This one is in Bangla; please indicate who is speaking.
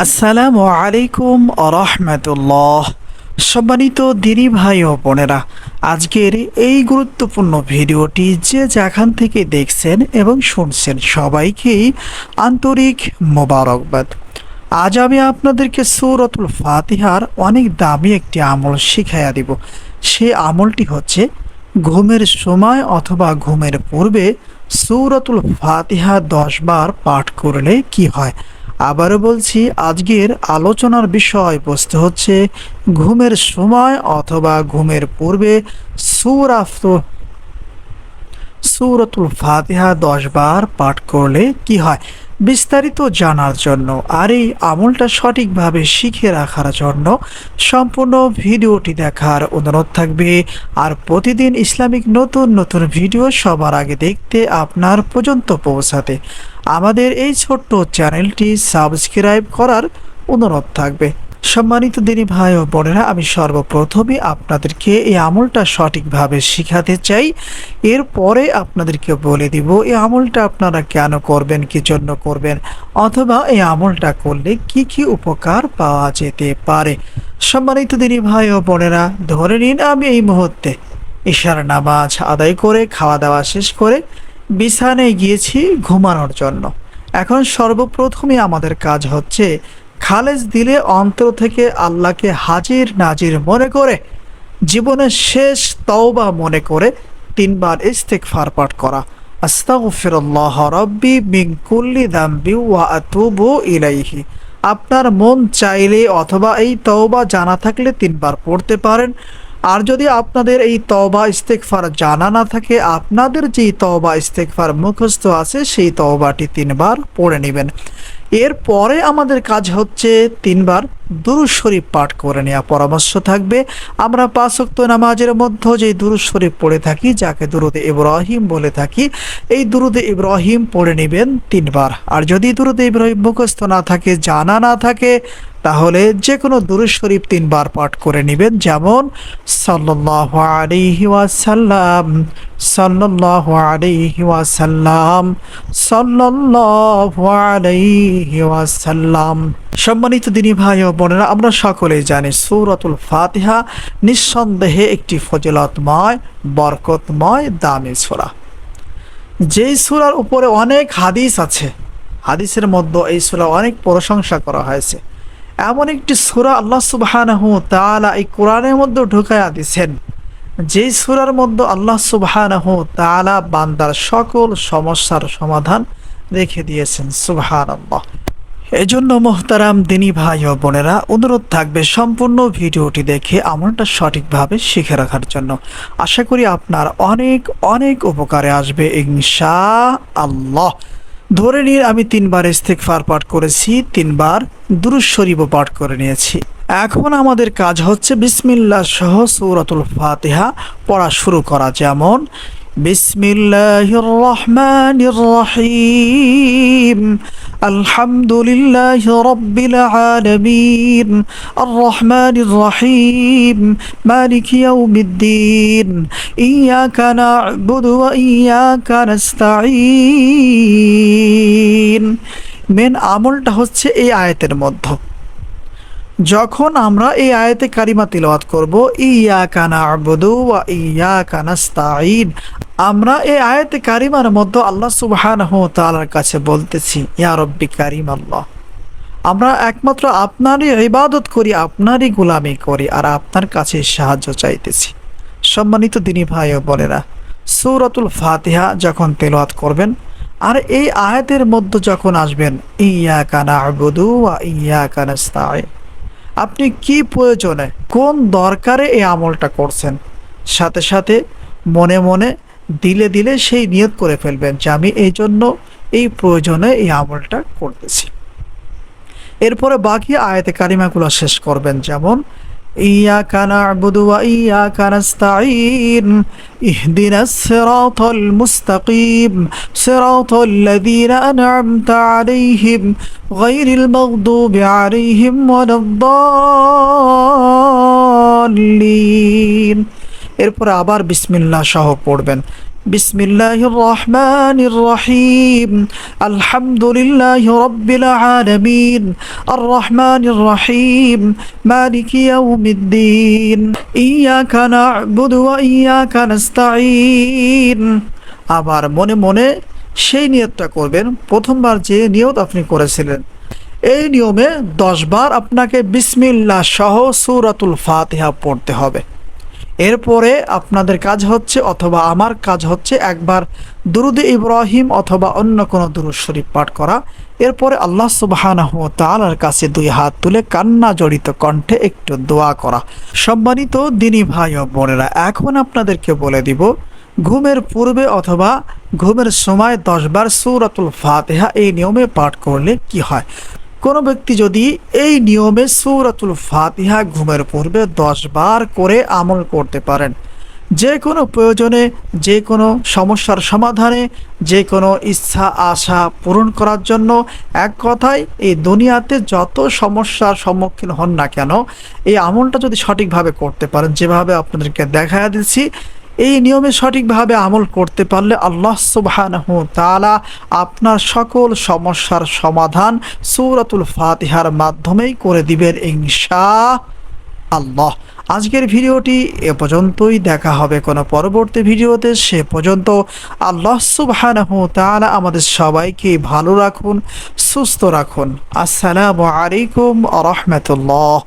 Speaker 1: আসসালামু আলাইকুম রহমতুল্লাহ। সম্মানিত দিনী ভাই ও বোনেরা, আজকের এই গুরুত্বপূর্ণ ভিডিওটি যে যেখান থেকে দেখছেন এবং শুনছেন সবাইকেই আন্তরিক মোবারকবাদ। আজ আমি আপনাদেরকে সৌরতুল ফাতিহার অনেক দামি একটি আমল শিখাইয়া দিব। সেই আমলটি হচ্ছে ঘুমের সময় অথবা ঘুমের পূর্বে সৌরতুল ফাতিহা দশ বার পাঠ করলে কি হয়? আবারও বলছি, আজকের আলোচনার বিষয় বস্তু হচ্ছে ঘুমের সময় অথবা ঘুমের পূর্বে সুরাফত সুরতুল ফাতিহা দশ বার পাঠ করলে কি হয়? বিস্তারিত জানার জন্য আর এই আমলটা সঠিকভাবে শিখে রাখার জন্য সম্পূর্ণ ভিডিওটি দেখার অনুরোধ থাকবে। আর প্রতিদিন ইসলামিক নতুন নতুন ভিডিও সবার আগে দেখতে আপনার পর্যন্ত পৌঁছাতে আমাদের এই ছোট্ট চ্যানেলটি সাবস্ক্রাইব করার অনুরোধ থাকবে। সম্মানিত দিনী ভাই ও বোনেরা, আমি সর্বপ্রথমে আপনাদেরকে এই আমলটা সঠিকভাবে শিখাতে চাই। এরপরে আপনাদেরকে বলে দিব, এই আমলটা আপনারা কেন করবেন, কি জন্য করবেন, অথবা এই আমলটা করলে কি কি উপকার পাওয়া যেতে পারে। সম্মানিত দিনী ভাই ও বোনেরা, ধরে নিন আমি এই মুহূর্তে ঈশার নামাজ আদায় করে, খাওয়া দাওয়া শেষ করে বিছানায় গিয়েছি ঘুমানোর জন্য। এখন সর্বপ্রথমে আমাদের কাজ হচ্ছে খালেজ দিলে অন্তর থেকে আল্লাহকে হাজির নাজির মনে করে, জীবনের শেষ তওবা মনে করে তিনবার ইস্তেকফার পাঠ করা। আস্তাগফিরুল্লাহ রব্বি মিন কুল্লি দাম্বি ওয়া আতুবু ইলাইহি। আপনার মন চাইলে অথবা এই তওবা জানা থাকলে তিনবার পড়তে পারেন। আর যদি আপনাদের এই তওবা ইস্তেকফার জানা না থাকে, আপনাদের যেই তওবা ইস্তেকফার মুখস্থ আছে, সেই তওবাটি তিনবার পড়ে নেবেন। এরপরে আমাদের কাজ হচ্ছে তিনবার শরীফ পাঠ করে নেওয়া পরামর্শ থাকবে। আমরা পাঁচক্ত নামাজের মধ্যে যে শরীফ পড়ে থাকি, যাকে দুরুদে ইব্রাহিম বলে থাকি, এই দুরুদে ইব্রাহিম পড়ে নেবেন তিনবার। আর যদি দুরুদে ইব্রাহিম মুখস্থ না থাকে, জানা না থাকে তাহলে যে কোনো দুরুজ শরীফ তিনবার পাঠ করে নেবেন। যেমন, সাল্লাল্লাহু আলাইহি ওয়াসাল্লাম, সাল্লাল্লাহু আলাইহি ওয়াসাল্লাম ওয়াসাল্লাম। সম্মানিত দিনী ভাই ও বোনেরা, আমরা সকলেই জানি সূরাতুল ফাতিহা নিঃসন্দেহে একটি ফজিলতময়, বরকতময়, দামি সোরা। যেই সূরার উপরে অনেক হাদিস আছে, হাদিসের মধ্যে এই সূরা অনেক প্রশংসা করা হয়েছে। এমন একটি সূরা আল্লাহ তাআলা এই কোরআনের মধ্যে ঢুকাইয়া দিছেন যেই সুরার মধ্যে আল্লাহ তাআলা বান্দার সকল সমস্যার সমাধান রেখে দিয়েছেন, সুবহানাল্লাহ। এজন্য মোহতারাম দিনী ভাই ও বোনেরা, অনুরোধ থাকবে সম্পূর্ণ ভিডিওটি দেখে আমলটা সঠিকভাবে শিখে রাখার জন্য। আশা করি আপনার অনেক অনেক উপকারে আসবে ইনশা আল্লাহ ধরে নিয়ে আমি তিনবার ইস্তেকফার পাঠ করেছি, তিনবার দুরুজ শরীফও পাঠ করে নিয়েছি। এখন আমাদের কাজ হচ্ছে বিসমিল্লা সহ সৌরাতুল ফাতেহা পড়া শুরু করা। যেমন বিসমিল্লাহির রহমানির রহিম আলহামদুলিল্লাহি রাব্বিল আলামিন। আর রহমানির রহিম মালিক ইয়াউমিদ্দিন। ইয়াকা না'বুদু ওয়া ইয়াকা নাস্তাঈন। মেন আমলটা হচ্ছে এই আয়াতের মধ্যে। যখন আমরা এই আয়াতে কারিমা তিলওয়াত করব ইয়া কানা আবুদু ওয়া ইয়া কানাস্তাইন আমরা এই আয়াতে কারিমার মধ্যে আল্লাহ সুবহানাহু তাআলার কাছে বলতেছি, ইয়া রব্বি কারিম আল্লাহ আমরা একমাত্র আপনারই ইবাদত করি, আপনারই গোলামি করি, আর আপনার কাছে সাহায্য চাইতেছি। সম্মানিত দিনী ভাই ও বোনেরা, সূরাতুল ফাতিহা যখন তেলাওয়াত করবেন, আর এই আয়াতের মধ্যে যখন আসবেন ইয়া কানা আবুদু ওয়া ইয়া কানাস্তাইন আপনি কি প্রয়োজনে কোন দরকারে এই আমলটা করছেন? সাথে সাথে মনে মনে দিলে দিলে সেই নিয়ত করে ফেলবেন যে আমি এই জন্য এই প্রয়োজনে এই আমলটা করতেছি। এরপরে বাকি আয়াতে কারিমাগুলো শেষ করবেন। যেমন إياك نعبد وإياك نستعين اهدنا الصراط المستقيم صراط الذين أنعمت عليهم غير المغضوب عليهم ولا الضالين এরপরে আবার বিসমিল্লাহ সহ পড়বেন বিসমিল্লাহির রহমানির রহিম। আলহামদুলিল্লাহি রাব্বিল আলামিন। আর রহমানির রহিম। মালিকি ইয়াউমিদ্দিন। ইয়াকা না'বুদু ওয়া ইয়াকা নাস্তাঈন। আবার মনে মনে সেই নিয়তটা করবেন, প্রথমবার যে নিয়ত আপনি করেছিলেন। এই নিয়মে দশবার আপনাকে বিসমিল্লাহ সহ সূরাতুল ফাতিহা পড়তে হবে। এরপরে আপনাদের কাজ হচ্ছে অথবা আমার কাজ হচ্ছে একবার দুরুদে ইব্রাহিম অথবা অন্য কোনো দুরুদ শরীফ পাঠ করা। এরপরে আল্লাহ সুবহানাহু ওয়া তাআলার কাছে দুই হাত তুলে কান্না জড়িত কণ্ঠে একটু দোয়া করা। সম্মানিত দিনী ভাই ও বোনেরা, এখন আপনাদেরকে বলে দিব, ঘুমের পূর্বে অথবা ঘুমের সময় দশবার সূরাতুল ফাতিহা এই নিয়মে পাঠ করলে কি হয়? কোনো ব্যক্তি যদি এই নিয়মে সূরাতুল ফাতিহা ঘুমের পূর্বে দশ বার করে আমল করতে পারেন। যে কোনো প্রয়োজনে, যে কোনো সমস্যার সমাধানে, যে কোনো ইচ্ছা, আশা পূরণ করার জন্য এক কথায় এই দুনিয়াতে যত সমস্যার সম্মুখীন হন না কেন, এই আমলটা যদি সঠিকভাবে করতে পারেন, যেভাবে আপনাদেরকে দেখা দিচ্ছি এই নিয়মে সঠিকভাবে আমল করতে পারলে আল্লাহ সুবহানাহু তাআলা আপনার সকল সমস্যার সমাধান সূরাতুল ফাতিহার মাধ্যমেই করে দিবেন ইনশা আল্লাহ আজকের ভিডিওটি এ পর্যন্তই। দেখা হবে কোনো পরবর্তী ভিডিওতে। সে পর্যন্ত আল্লাহ সুবহানাহু আমাদের সবাইকে ভালো রাখুন, সুস্থ রাখুন। আসসালামু আলাইকুম রহমতুল্লাহ।